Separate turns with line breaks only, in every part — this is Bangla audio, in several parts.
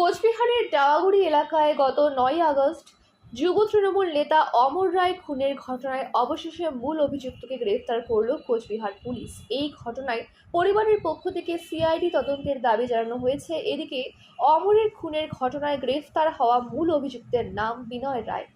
কোচবিহারের ডাওয়াগুড়ি এলাকায় গত নয় আগস্ট যুব তৃণমূল নেতা অমর রায় খুনের ঘটনায় অবশেষে মূল অভিযুক্তকে গ্রেফতার করল কোচবিহার পুলিশ। এই ঘটনায় পরিবারের পক্ষ থেকে সিআইডি তদন্তের দাবি জানানো হয়েছে। এদিকে অমরের খুনের ঘটনায় গ্রেফতার হওয়া মূল অভিযুক্তের নাম বিনয় রায়।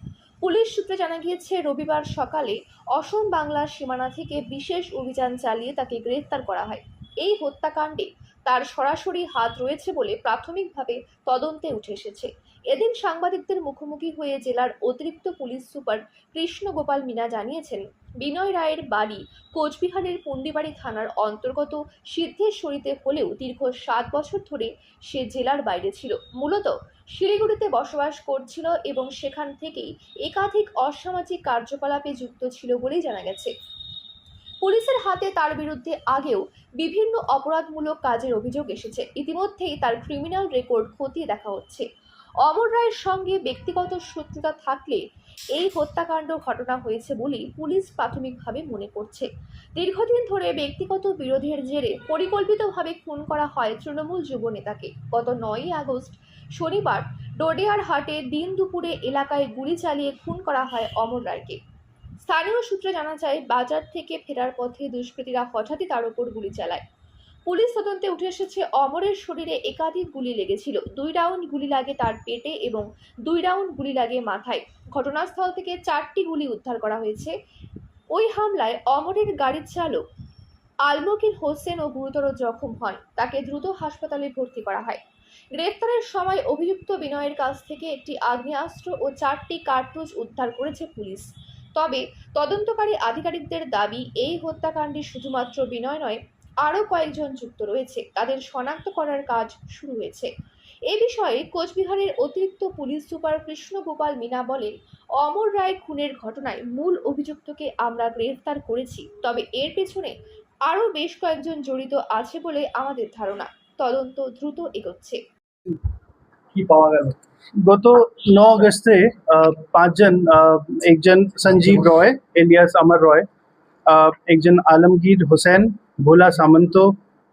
পুলিশ সূত্রে জানা গিয়েছে, রবিবার সকালে অসম বাংলার সীমানা থেকে বিশেষ অভিযান চালিয়ে তাকে গ্রেফতার করা হয়। এই হত্যাকাণ্ডে তার সরাসরি হাত রয়েছে বলে প্রাথমিকভাবে তদন্তে উঠে এসেছে। এদিন সাংবাদিকদের মুখোমুখি হয়ে জেলার অতিরিক্ত পুলিশ সুপার কৃষ্ণ গোপাল মিনা জানিয়েছেন, বিনয় রায়ের বাড়ি কোচবিহারের পুন্ডিবাড়ি থানার অন্তর্গত সিদ্ধেশ্বরীতে হলেও দীর্ঘ সাত বছর ধরে সে জেলার বাইরে ছিল। মূলত শিলিগুড়িতে বসবাস করছিল এবং সেখান থেকেই একাধিক অসামাজিক কার্যকলাপে যুক্ত ছিল বলেই জানা গেছে। পুলিশের হাতে তার বিরুদ্ধে আগেও বিভিন্ন অপরাধমূলক কাজের অভিযোগ এসেছে। ইতিমধ্যেই তার ক্রিমিনাল রেকর্ড খতিয়ে দেখা হচ্ছে। অমর রায়ের সঙ্গে ব্যক্তিগত শত্রুতা থাকলে এই হত্যাকাণ্ড ঘটনা হয়েছে বলেই পুলিশ প্রাথমিকভাবে মনে করছে। দীর্ঘদিন ধরে ব্যক্তিগত বিরোধের জেরে পরিকল্পিতভাবে খুন করা হয় তৃণমূল যুব নেতাকে। গত নয়ই আগস্ট শনিবার ডোডেয়ার হাটে দিন দুপুরে এলাকায় গুলি চালিয়ে খুন করা হয় অমর রায়কে। স্থানীয় সূত্রে জানা যায়, বাজার থেকে ফেরার পথে দুষ্কৃতীরা হঠাৎই তার উপর গুলি চালায়। পুলিশ তদন্তে উঠে এসেছে, অমরের শরীরে একাধিক গুলি লেগেছিল। দুই রাউন্ড গুলি লাগে তার পেটে এবং দুই রাউন্ড গুলি লাগে মাথায়। ঘটনাস্থল থেকে চারটি গুলি উদ্ধার করা হয়েছে। ওই হামলায় অমরের গাড়ির চালক আলমগীর হোসেনও গুরুতর জখম হন। তাকে দ্রুত হাসপাতালে ভর্তি করা হয়। গ্রেফতারের সময় অভিযুক্ত বিনয়ের কাছ থেকে একটি আগ্নেয়াস্ত্র ও চারটি কার্তুজ উদ্ধার করেছে পুলিশ। তবে তদন্তকারী আধিকারিকদের দাবি, এই হত্যাকাণ্ডে শুধুমাত্র বিনয় নয়, আরও কয়েকজন যুক্ত রয়েছে। তাদের শনাক্ত করার কাজ শুরু হয়েছে। এ বিষয়ে কোচবিহারের অতিরিক্ত পুলিশ সুপার কৃষ্ণ গোপাল মিনা বলেন, অমর রায় খুনের ঘটনায় মূল অভিযুক্তকে আমরা গ্রেফতার করেছি, তবে এর পেছনে আরও বেশ কয়েকজন জড়িত আছে বলে আমাদের ধারণা। তদন্ত দ্রুত এগোচ্ছে।
কি পাওয়া গেল?
গত ন অগস্টে আহ, পাঁচজন একজন সঞ্জীব রয় এলিয়াস অমর রয় একজন আলমগীর হোসেন ভোলা সামন্ত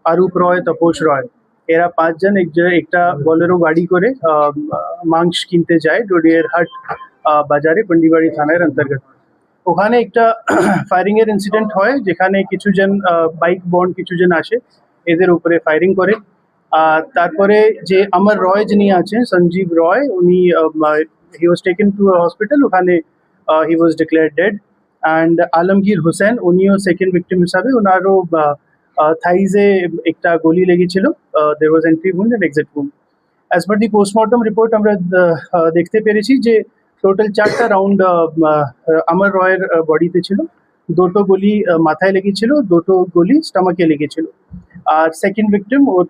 আরূপ রয় তপোষ রয়। এরা পাঁচজন এক একটা বলেরো গাড়ি করে মাংস কিনতে যায় ডোডিয়ার হাট বাজারে পন্ডিবাড়ি থানার অন্তর্গত। ওখানে একটা ফায়ারিং এর ইনসিডেন্ট হয় যেখানে কিছুজন বাইক বন্ড কিছুজন আসে এদের উপরে ফায়ারিং করে। আর তারপরে যে আমার রয় যিনি আছেন, সঞ্জীব রয়, উনি he was taken to hospital ওখানে he was declared dead and Alamgir Hossain, উনিও সেকেন্ড ভিকটিম হিসাবে ওনারও থাইজে একটা গলি লেগেছিল there was entry wound and exit wound as per the postmortem report আমরা দেখতে পেরেছি যে টোটাল চারটা রাউন্ড আমার রয়ের বডিতে ছিল। দুটো গলি মাথায় লেগেছিল, দুটো গলি স্টামাকে লেগেছিল। আর সেকেন্ড ভিকটিম ওর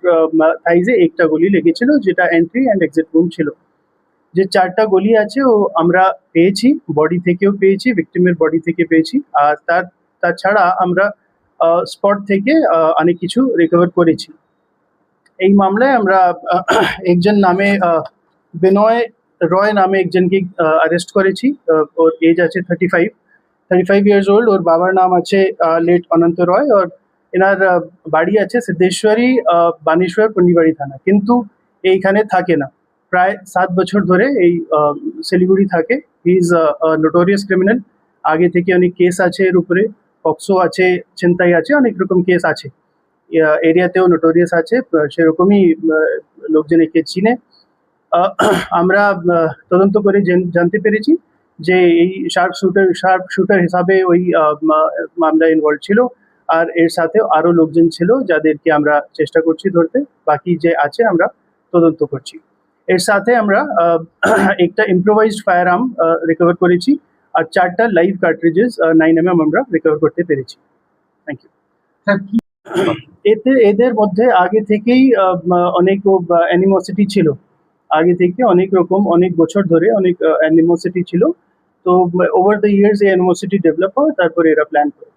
থাইজে একটা গলি লেগেছিল, যেটা এন্ট্রি অ্যান্ড এক্সিট রুম ছিল। যে চারটা গলি আছে, ও আমরা পেয়েছি বডি থেকেও পেয়েছি ভিকটিমের বডি থেকে পেয়েছি। আর তার তাছাড়া আমরা স্পট থেকে অনেক কিছু রিকভার করেছি। এই মামলায় আমরা একজন নামে বিনয় রয় নামে একজনকে অ্যারেস্ট করেছি। ওর এজ আছে thirty five thirty five years old ওর বাবার নাম আছে লেট অনন্ত রয়। আর এনার বাড়ি আছে সিদ্ধেশ্বরী বানেশ্বর পন্ডিবাড়ি থানা। কিন্তু এইখানে থাকে না। প্রায় সাত বছর ধরে এই শিলিগুড়ি থাকে। হি ইজ নোটোরিয়াস ক্রিমিনাল আগে থেকে অনেক কেস আছে এর উপরে। পক্সো আছে ছিনতাই আছে, অনেক রকম কেস আছে। এরিয়াতেও নোটোরিয়াস আছে। সেরকমই লোকজন একে চিনে। আমরা তদন্ত করে জানতে পেরেছি যে এই শার্প শুটার শার্প শুটার হিসাবে ওই মামলা ইনভলভ ছিল। আর এর সাথে আরও লোকজন ছিল যাদেরকে আমরা চেষ্টা করছি ধরতে। বাকি যে আছে আমরা তদন্ত করছি। এর সাথে আমরা একটা ইম্প্রোভাইজড ফায়ার আর্ম রিকভার করেছি আর চারটা live cartridges nine M M আমরা রিকভার করতে পেরেছি। থ্যাংক ইউ এতে এদের মধ্যে আগে থেকেই অনেক অ্যানিমোসিটি ছিল। আগে থেকে অনেক রকম অনেক বছর ধরে অনেক অ্যানিমোসিটি ছিল। তো ওভার দ্য ইয়ার্স এই অ্যানিমোসিটি ডেভেলপ হয় তারপরে এরা প্ল্যান করে।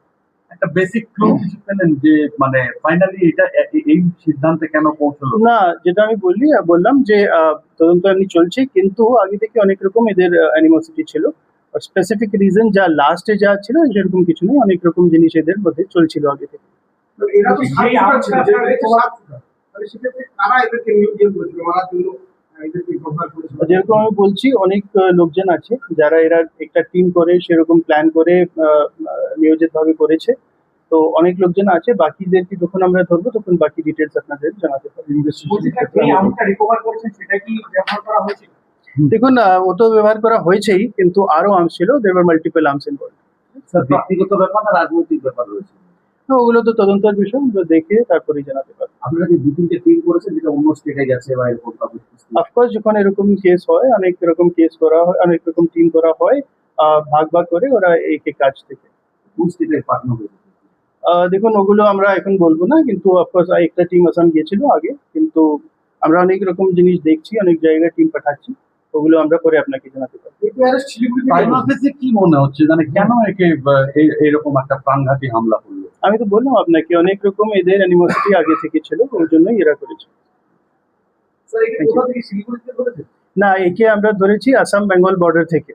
একটা বেসিক ক্লু কিছু পেলেন যে মানে ফাইনালি এটা এই সিদ্ধান্তে কেন পৌঁছলো?
না যেটা আমি বললি বললাম যে তদন্ত এমনি চলছে কিন্তু আগে থেকে অনেক রকম এদের অ্যানিমোসিটি ছিল। স্পেসিফিক রিজন যা লাস্টে যা ছিল সেরকম কিছু নেই। অনেক রকম জিনিস এদের মধ্যে চলছিল আগে থেকে।
এরা তো। তাহলে সেক্ষেত্রে কারা এদেরকে নিয়োগ দিয়ে করেছিল মারার জন্য
যেরকম আমি বলছি অনেক লোকজন আছে যারা এরা একটা টিম করে সেরকম প্ল্যান করে নিয়োজিত ভাবে করেছে। তো অনেক লোকজন আছে বাকিদেরকে যখন আমরা ধরবো তখন বাকি ডিটেলস আপনাদের জানাতে
হয়েছে?
দেখুন আহ, ও তো ব্যবহার করা হয়েছেই কিন্তু আরও আর্মস ছিল দেয়ার মাল্টিপল আর্মস ইনভলভ
ব্যক্তিগত ব্যাপার না রাজনৈতিক ব্যাপার রয়েছে?
ওগুলো তো তদন্তের বিষয় আমরা দেখে তারপরেই জানাতে পারব।
আপনারা যে দু তিনটে টিম করেছেন যেটা অন্য স্টেটে গেছে বা এরকম
অফকোর্স যখন এরকম কেস হয় অনেক রকম কেস করা হয় অনেক রকম টিম করা হয় আহ, ভাগ ভাগ করে ওরা এক এক কাজ থেকে।
কোন স্টেটের পাঠানো হয়েছে?
দেখুন ওগুলো আমরা এখন বলব না কিন্তু অফকোর্স একটা টিম আসাম গিয়েছিল আগে কিন্তু আমরা অনেক রকম জিনিস দেখছি অনেক জায়গায় টিম পাঠাচ্ছি ওগুলো আমরা পরে আপনাকে জানাতে পারব।
কি মনে হচ্ছে? মানে কেন একে এরকম একটা প্রাণঘাতী হামলা করল
আমি তো বললাম আপনাকে অনেক রকম এদের অ্যানিমোসিটি আগে থেকে ছিল ওই জন্যই এরা করেছে।
করেছে?
না একে আমরা ধরেছি আসাম বেঙ্গল বর্ডার থেকে।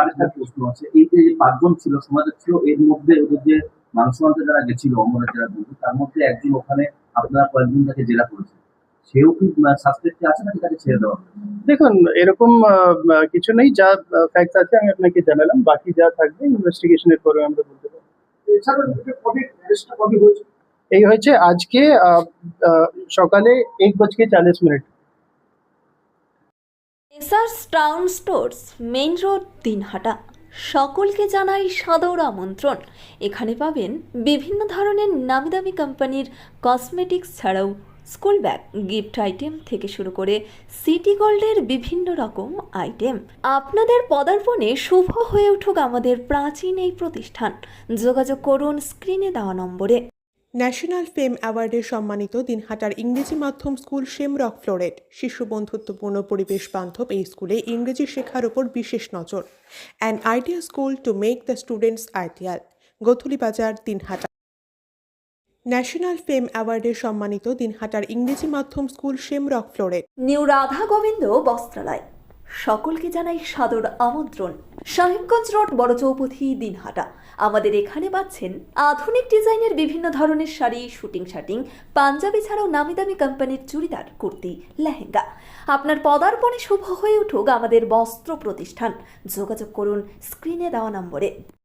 আরেকটা প্রশ্ন আছে এই যে যে পাঁচজন ছিল সমাজের ছিল এর মধ্যে ওদের যে মানুষ যারা গেছিল অমরের যারা বন্ধু তার মধ্যে একজন ওখানে আপনারা তাকে জেরা করেছেন সেও কি সাসপেক্টে আছে নাকি তাকে ছেড়ে দেওয়া
দেখুন এরকম কিছু নেই যা আছে আমি আপনাকে জানালাম বাকি যা থাকবে ইনভেস্টিগেশনের পরে আমরা বলতে পারব। এই হয়েছে আজকে সকালে এক বাজকে চালিশ minute.
Essars town stores main road Dinhata সকলকে জানাই সাদর আমন্ত্রণ। এখানে পাবেন বিভিন্ন ধরনের নামি দামি কোম্পানির কসমেটিক্স ছাড়াও স্কুল ব্যাগ, গিফট আইটেম থেকে শুরু করে সিটি গোল্ডের বিভিন্ন রকম আইটেম। আপনাদের পদার্পণে শুভ হয়ে উঠুক আমাদের প্রাচীন এই প্রতিষ্ঠান। যোগাযোগ করুন স্ক্রিনে দেওয়া নম্বরে।
ন্যাশনাল ফেম অ্যাওয়ার্ডে সম্মানিত দিনহাটার ইংরেজি মাধ্যম স্কুল শেমরক ফ্লোরেট, শিশু বন্ধুত্বপূর্ণ পরিবেশ বান্ধব এই স্কুলে ইংরেজি শেখার ওপর বিশেষ নজর। An idea school to make the students ideal গথুলি বাজার, দিনহাটা। ন্যাশনাল ফেম অ্যাওয়ার্ডে সম্মানিত দিনহাটার ইংরেজি মাধ্যম স্কুল শেমরক ফ্লোরে।
নিউ রাধা গোবিন্দ বস্ত্রালয়। সকলকে জানাই সাদর আমন্ত্রণ। সাহেবগঞ্জ রোড, বড় চৌপথি, দিনহাটা। আমাদের এখানে পাচ্ছেন আধুনিক ডিজাইনের বিভিন্ন ধরনের শাড়ি, শুটিং, শাটিং, পাঞ্জাবি ছাড়াও নামি দামি কোম্পানির চুড়িদার, কুর্তি, লেহেঙ্গা। আপনার পদার্পণে শুভ হয়ে উঠুক আমাদের বস্ত্র প্রতিষ্ঠান। যোগাযোগ করুন স্ক্রিনে দেওয়া নম্বরে।